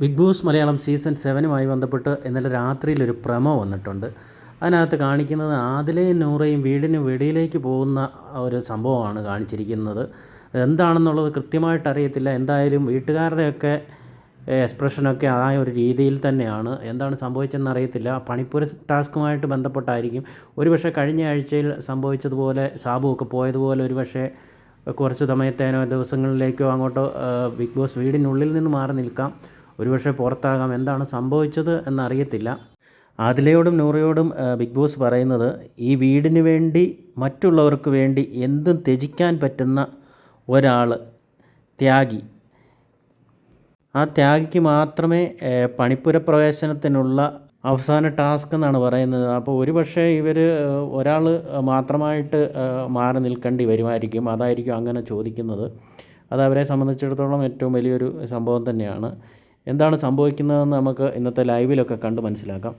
Big boss Malayalam season സെവനുമായി ബന്ധപ്പെട്ട് ഇന്നലെ രാത്രിയിൽ ഒരു പ്രമോ വന്നിട്ടുണ്ട്. അതിനകത്ത് കാണിക്കുന്നത് ആദിലയും നൂറയും വീടിന് വെളിയിലേക്ക് പോകുന്ന ഒരു സംഭവമാണ് കാണിച്ചിരിക്കുന്നത്. എന്താണെന്നുള്ളത് കൃത്യമായിട്ട് അറിയത്തില്ല. എന്തായാലും വീട്ടുകാരുടെയൊക്കെ എക്സ്പ്രഷനൊക്കെ ആ ഒരു രീതിയിൽ തന്നെയാണ്. എന്താണ് സംഭവിച്ചതെന്ന് അറിയത്തില്ല. പണിപ്പുര ടാസ്കുമായിട്ട് ബന്ധപ്പെട്ടായിരിക്കും. ഒരുപക്ഷെ കഴിഞ്ഞ ആഴ്ചയിൽ സംഭവിച്ചതുപോലെ സാബുവൊക്കെ പോയതുപോലെ ഒരുപക്ഷെ കുറച്ച് സമയത്തേനോ ദിവസങ്ങളിലേക്കോ അങ്ങോട്ടോ ബിഗ് ബോസ് വീടിനുള്ളിൽ നിന്ന് മാറി നിൽക്കാം. ഒരുപക്ഷെ പുറത്താകാം. എന്താണ് സംഭവിച്ചത് എന്നറിയത്തില്ല. ആദിലയോടും നൂറയോടും ബിഗ് ബോസ് പറയുന്നത് ഈ വീടിന് വേണ്ടി മറ്റുള്ളവർക്ക് വേണ്ടി എന്തും ത്യജിക്കാൻ പറ്റുന്ന ഒരാൾ ത്യാഗി. ആ ത്യാഗിക്ക് മാത്രമേ പണിപ്പുര പ്രവേശനത്തിനുള്ള അവസാന ടാസ്ക് എന്നാണ് പറയുന്നത്. അപ്പോൾ ഒരുപക്ഷെ ഇവർ ഒരാൾ മാത്രമായിട്ട് മാറി നിൽക്കേണ്ടി വരുമായിരിക്കും. അതായിരിക്കും അങ്ങനെ ചോദിക്കുന്നത്. അത് അവരെ സംബന്ധിച്ചിടത്തോളം ഏറ്റവും വലിയൊരു സംഭവം തന്നെയാണ്. എന്താണ് സംഭവിക്കുന്നതെന്ന് നമുക്ക് ഇന്നത്തെ ലൈവിലൊക്കെ കണ്ട് മനസ്സിലാക്കാം.